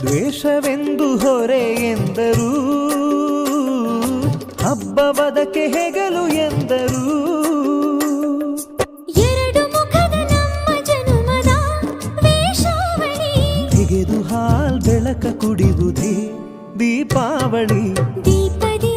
ದ್ವೇಷವೆಂದು ಹೊರೆ ಎಂದರು. ಹಬ್ಬವದಕ್ಕೆ ಹೆಗಲು ಎಂದರು. పలక కుడి బుధి దీపావళి. దీపది